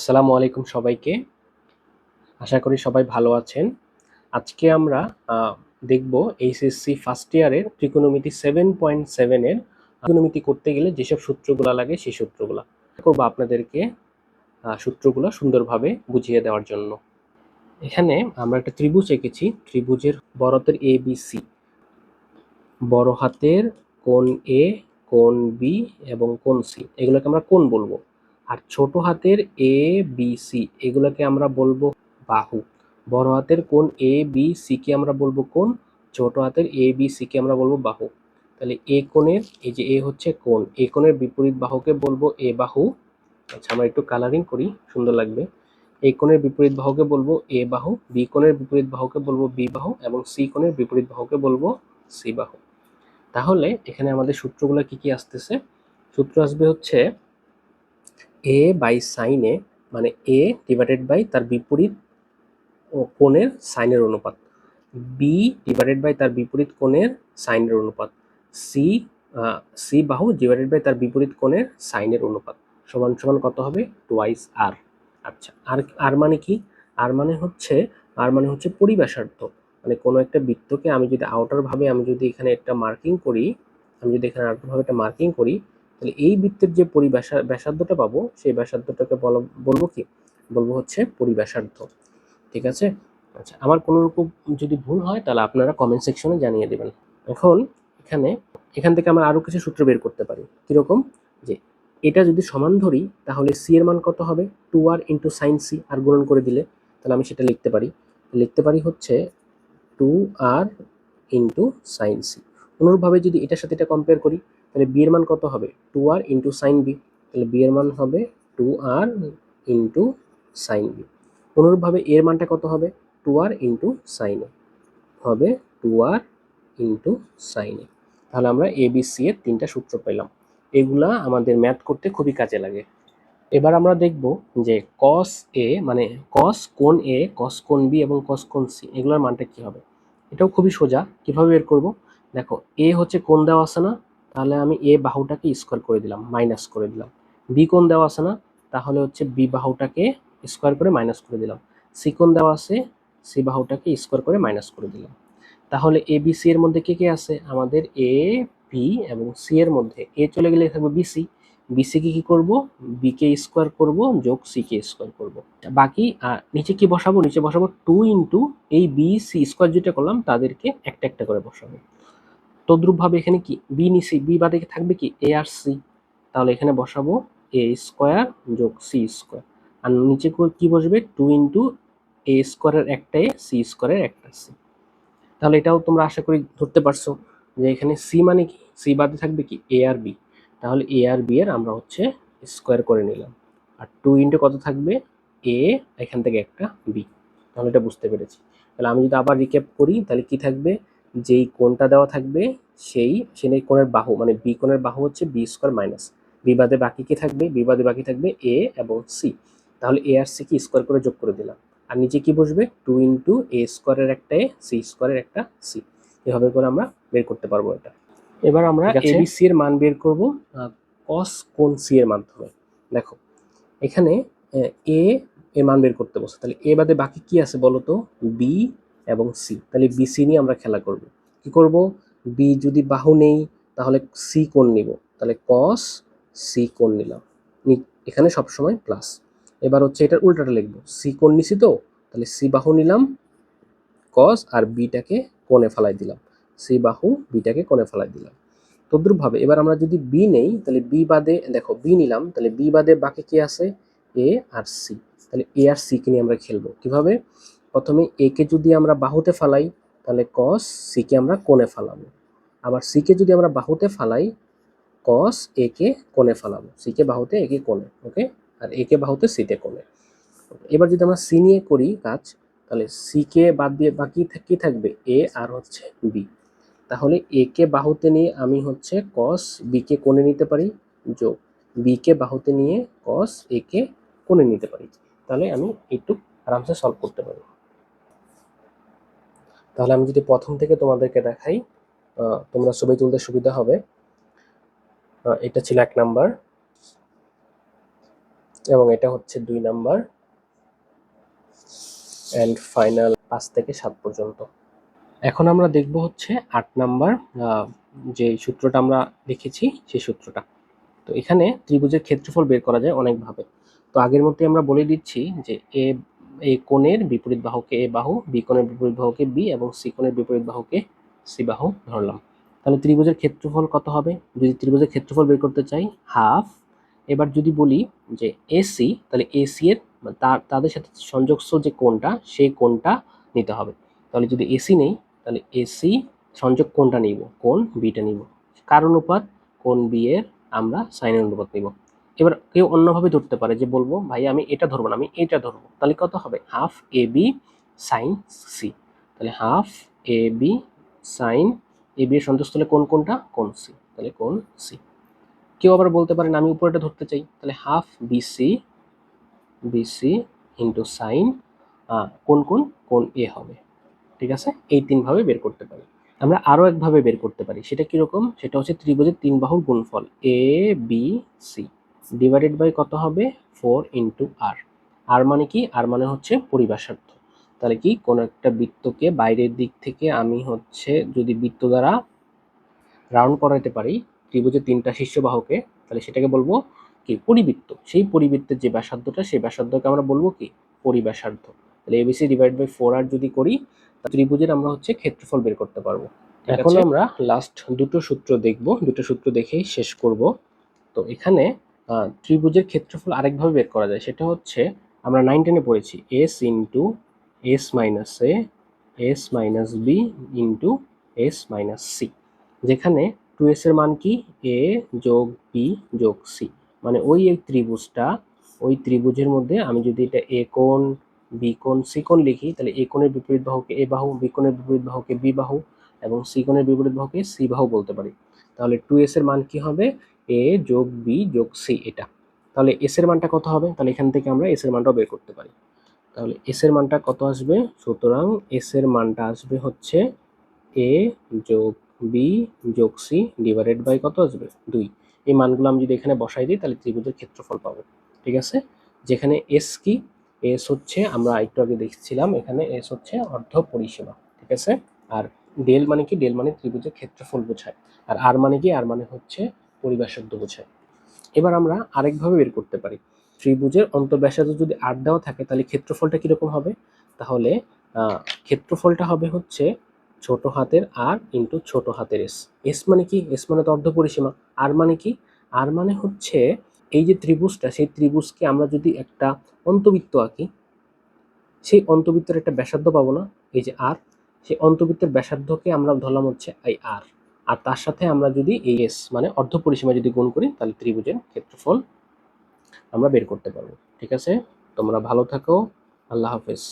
আসসালামু আলাইকুম সবাইকে। আশা করি সবাই ভালো আছেন। আজকে আমরা দেখব এইচএসসি ফার্স্ট ইয়ারের ত্রিকোণমিতি সেভেন পয়েন্ট সেভেনের ত্রিকোণমিতি করতে গেলে যেসব সূত্রগুলো লাগে সেই সূত্রগুলো করব আপনাদেরকে সূত্রগুলো সুন্দরভাবে বুঝিয়ে দেওয়ার জন্য। এখানে আমরা একটা ত্রিভুজ এঁকেছি, ত্রিভুজের বড় হাতের এ বি সি বড় হাতের কোণ এ কোণ বি এবং কোণ সি এগুলোকে আমরা কোণ বলব। আর ছোট হাতের এ বি সি এগুলোকে আমরা বলব বাহু। বড় হাতের কোন এ বি সি কে আমরা বলব কোন ছোট হাতের এ বি সি কে আমরা বলব বাহু। তাহলে এ কোণের, এই যে এ হচ্ছে কোণ এ কোণের বিপরীত বাহুকে বলব এ বাহু। আচ্ছা আমরা একটু কালারিং করি, সুন্দর লাগবে। এ কোণের বিপরীত বাহুকে বলব এ বাহু বি কোণের বিপরীত বাহুকে বলব বি বাহু, এবং সি কোণের বিপরীত বাহুকে বলব সি বাহু। তাহলে এখানে আমাদের সূত্রগুলো কি কি আসতেছে? সূত্র আসবে হচ্ছে এ বাই সাইন মানে এ ডিভাইডেড বাই তার বিপরীত কোণের সাইনের অনুপাত। বি ডিভাইডেড বাই তার বিপরীত কোণের সাইনের অনুপাত। সি সি বাহু ডিভাইডেড বাই তার বিপরীত কোণের সাইনের অনুপাত। সমান সমান কত হবে? টুয়াইস আর আচ্ছা আর আর মানে কি? আর মানে হচ্ছে আর মানে হচ্ছে পরিবেশার্ধ মানে কোনো একটা বৃত্তকে আমি যদি আউটার ভাবে আমি যদি এখানে একটা মার্কিং করি, আমি যদি এখানে আউটার ভাবে একটা মার্কিং করি তাহলে এই বৃত্তের যে পরিব্যাসা ব্যাসার্ধটা পাবো, সেই ব্যাসার্ধটাকে বলা, বলব কি? বলব হচ্ছে পরিব্যাসার্ধ ঠিক আছে? আচ্ছা আমার কোনো রকম যদি ভুল হয়, তাহলে আপনারা কমেন্ট সেকশনে জানিয়ে দেবেন। এখন এখানে, এখান থেকে আমরা আরও কিছু সূত্র বের করতে পারি। কীরকম? যে এটা যদি সমান ধরি, তাহলে সি এর মান কত হবে? Two R into sine C R গুণন করে দিলে, তাহলে আমি সেটা লিখতে পারি। লিখতে পারি হচ্ছে two R into sine C অনুরূপভাবে যদি এটার সাথে এটা কম্পেয়ার করি তাহলে বি এর মান কত হবে? Two R into sine B তাহলে বি এর মান হবে two R into sine B অনুরূপভাবে এর মানটা কত হবে? Two R into sine A হবে two R into sine A তাহলে আমরা এ বি সি এর তিনটা সূত্র পেলাম। এগুলা আমাদের ম্যাথ করতে খুবই কাজে লাগে। এবার আমরা দেখব যে কস এ মানে কস কোন এ কস কোন বি এবং কস কোন সি এগুলোর মানটা কি হবে? এটাও খুবই সোজা। কীভাবে বের করব? দেখো এ হচ্ছে কোন দেওয়া আছে না? তাহলে আমি এ বাহুটাকে স্কোয়ার করে দিলাম মাইনাস করে দিলাম। বি কোন দেওয়া আছে না, তাহলে হচ্ছে বি বাহুটাকে স্কোয়ার করে মাইনাস করে দিলাম। সি কোন দেওয়া আছে সি বাহুটাকে স্কোয়ার করে মাইনাস করে দিলাম। তাহলে এ বি সি এর মধ্যে কে কে আছে? আমাদের এ বি এবং সি এর মধ্যে। এ চলে গেলে থাকবে বি বিসি বিসি কে কি করব? বি কে স্কোয়ার করব যোগ সি কে স্কোয়ার করব। বাকি নিচে কি বসাবো? নিচে বসাবো টু ইন্টু এই বি সি স্কোয়ার যেটা করলাম, তাদেরকে একটা একটা করে বসাবো। তদ্রুপভাবে এখানে কি? বি নিচে বি বাদে থাকবে কি? এ আর সি তাহলে এখানে বসাবো এ স্কোয়ার যোগ সি স্কোয়ার আর নিচে কো- বসবে? টু ইন্টু এ স্কোয়ারের একটা এ সি স্কোয়ারের একটা সি তাহলে এটাও তোমরা আশা করি ধরতে পারছ যে এখানে সি মানে কি? সি বাদে থাকবে কি? এ আর বি তাহলে এ আর বি এর আমরা হচ্ছে স্কোয়ার করে নিলাম। আর টু ইন্টু কত থাকবে? এ এখান থেকে একটা বি তাহলে এটা বুঝতে পেরেছি। তাহলে আমি যদি আবার রিক্যাপ করি, তাহলে কি থাকবে? যেই কোণটা দেওয়া থাকবে সেই সেই কোণের বাহু মানে বি কোণের বাহু হচ্ছে বি স্কোয়ার মাইনাস। বি বাদে বাকি কি থাকবে? বি বাদে বাকি থাকবে এ এবং সি। তাহলে এ আর সি কি স্কোয়ার করে যোগ করে দিলাম। আর নিচে কি বসবে? টু ইন্টু এ স্কোয়ারের একটা এ সি স্কোয়ারের একটা সি। এভাবে করে আমরা বের করতে পারব এটা। এবার আমরা। এ সি এর মান বের করব কস কোন সি এর মাধ্যমে। দেখো এখানে এ এর মান বের করতে বসে। তাহলে এ বাদে বাকি কি আছে বলো তো? বি এবং সি তাহলে বি সি নিয়ে আমরা খেলা করব। কি করব? বি যদি বাহু নেই, তাহলে সি কোণ নিব। তাহলে কস সি কোণ নিলাম। এখানে সবসময় প্লাস এবার হচ্ছে এটার উল্টাটা লিখব। সি কোণ নিছি তো, তাহলে সি বাহু নিলাম কস আর বিটাকে কোণে ফেলাই দিলাম। সি বাহু বিটাকে কোণে ফেলাই দিলাম। তদ্রুপভাবে এবার আমরা যদি বি নেই, তাহলে বি বাদে, দেখো বি নিলাম, তাহলে বি বাদে বাকি কি আছে? এ আর সি তাহলে এ আর সি কে নিয়ে আমরা খেলব। কীভাবে? প্রথমে এ কে যদি আমরা বাহুতে ফালাই, তাহলে কস সি কে আমরা কোণে ফালাবো। আবার সি কে যদি আমরা বাহুতে ফালাই কস এ কে কোণে ফালাবো। সি কে বাহুতে এ কে কোণে ওকে আর এ কে বাহুতে সি তে কোণে। এবার যদি আমরা সি নিয়ে করি কাজ, তাহলে সি কে বাদ দিয়ে বাকি কি থাকবে? এ আর হচ্ছে বি তাহলে এ কে বাহুতে নিয়ে আমি হচ্ছে কস বি কে কোণে নিতে পারি, যোগ বি কে বাহুতে নিয়ে কস এ কে কোণে নিতে পারি। তাহলে আমি একটু আরামসে সলভ করতে পারি তাহলে আমি যদি প্রথম থেকে তোমাদেরকে দেখাই তোমরা ছবি তুলতে সুবিধা হবে। এটা ছিল এক নাম্বার এবং এটা হচ্ছে দুই নাম্বার অ্যান্ড ফাইনাল পাঁচ থেকে সাত পর্যন্ত। এখন আমরা দেখব হচ্ছে আট নাম্বার যে সূত্রটা আমরা লিখেছি সেই সূত্রটা। তো এখানে ত্রিভুজের ক্ষেত্রফল বের করা যায় অনেকভাবে। তো আগের মধ্যে আমরা বলে দিচ্ছি যে এ এই কোণের বিপরীত বাহুকে এ বাহু, বি কোণের বিপরীত বাহুকে বি এবং সি কোণের বিপরীত বাহুকে সি বাহু ধরলাম। তাহলে ত্রিভুজের ক্ষেত্রফল কত হবে? যদি ত্রিভুজের ক্ষেত্রফল বের করতে চাই, হাফ। এবার যদি বলি যে এসি তাহলে এসি এর তার তাদের সাথে সংযোগস্থ যে কোণটা, সেই কোণটা নিতে হবে। তাহলে যদি এসি নেই, তাহলে এসি সংযোগ কোণটা নিব, কোণ বিটা নিব। কার অনুপাত? কোণ বি এর আমরা সাইনের অনুপাত নিব। এবার কেউ অন্যভাবে ধরতে পারে যে বলব, ভাই, আমি এটা ধরবো না, আমি এটা ধরবো। তাহলে কত হবে? Half A B sine C. তাহলে half A B sine A B এর সন্তুস্থলে কোন কোনটা? কোন সি। তাহলে কোন সি। কেউ আবার বলতে পারেন আমি উপরেটা ধরতে চাই। তাহলে half BC BC into sine কোন কোন? কোন এ হবে। ঠিক আছে? এই তিনভাবে বের করতে পারি। আমরা আরও একভাবে বের করতে পারি। সেটা কীরকম? সেটা হচ্ছে ত্রিভুজের তিন বাহুর গুণফল, A, B, C. Divided by কত হবে? ফোর ইন্টু আর আর মানে কি? আর মানে হচ্ছে পরিবাসার্থ। তাহলে কি? কোনো একটা বৃত্তকে বাইরের দিক থেকে আমি হচ্ছে যদি বৃত্ত দ্বারা রাউন্ড করাতে পারি ত্রিভুজের তিনটা শীর্ষ বাহুকে তাহলে সেটাকে বলব কি? পরিবৃত্ত। সেই পরিবৃত্তের যে ব্যাসার্ধটা সেই ব্যাসার্ধকে আমরা বলব কি? পরিব্যাসার্ধ তাহলে এবিসি ডিভাইড বাই ফোর আর যদি করি ত্রিভুজের আমরা হচ্ছে ক্ষেত্রফল বের করতে পারব। এখন আমরা লাস্ট দুটো সূত্র দেখব। দুটো সূত্র দেখেই শেষ করব। তো এখানে ত্রিভুজের ক্ষেত্রফল আরেকভাবে বের করা যায়। সেটা হচ্ছে আমরা নাইন টেনে পড়েছি S into S minus A S minus B into S minus C যেখানে টু এস এর মান কি? এ যোগ বি যোগ সি মানে ওই এক ত্রিভুজটা, ওই ত্রিভুজের মধ্যে আমি যদি এটা এ কোণ বি কোণ সি কোণ লিখি, তাহলে এ কোণের বিপরীত বাহুকে এ বাহু বি কোণের বিপরীত বাহুকে বি বাহু এবং সি কোণের বিপরীত বাহুকে সি বাহু বলতে পারি। তাহলে টু এস এর মান কি হবে? এ যোগ বি যোগ সি এটা। তাহলে এস এর মানটা কত হবে? তাহলে এখান থেকে আমরা এস এর মানটাও বের করতে পারি। তাহলে এস এর মানটা কত আসবে? সুতরাং এস এর মানটা আসবে হচ্ছে এ যোগ বি যোগ সি ডিভাইডেড বাই কত আসবে? দুই। এই মানগুলো আমি যদি এখানে বসাই দিই, তাহলে ত্রিভুজের ক্ষেত্রফল পাবো। ঠিক আছে? যেখানে এস কি? এস হচ্ছে, আমরা একটু আগে দেখছিলাম, এখানে এস হচ্ছে অর্ধ পরিসীমা। ঠিক আছে? আর ডেল মানে কি? ডেল মানে ত্রিভুজের ক্ষেত্রফল বোঝায়। আর আর মানে কি? আর মানে হচ্ছে পরিব্যাসার্ধ বোঝায় এবার আমরা আরেকভাবে বের করতে পারি। ত্রিভুজের অন্তর্ব্যাসার্ধ যদি আট দেওয়া থাকে, তাহলে ক্ষেত্রফলটা কীরকম হবে? তাহলে ক্ষেত্রফলটা হবে হচ্ছে ছোট হাতের আর ইন্টু ছোট হাতের এস। এস মানে কি? এস মানে তো অর্ধ পরিসীমা আর মানে কি? আর মানে হচ্ছে এই যে ত্রিভুজটা, সেই ত্রিভুজকে আমরা যদি একটা অন্তবৃত্ত আঁকি, সেই অন্তবৃত্তের একটা ব্যাসার্ধ পাবো না? এই যে আর, সেই অন্তবৃত্তের ব্যাসার্ধকে আমরা ধরলাম হচ্ছে এই আর। আর তার সাথে আমরা যদি এই এস মানে অর্ধ পরিসীমা যদি গুণ করি, তাহলে ত্রিভুজের ক্ষেত্রফল আমরা বের করতে পারব। ঠিক আছে? তোমরা ভালো থাকো। আল্লাহ হাফেজ।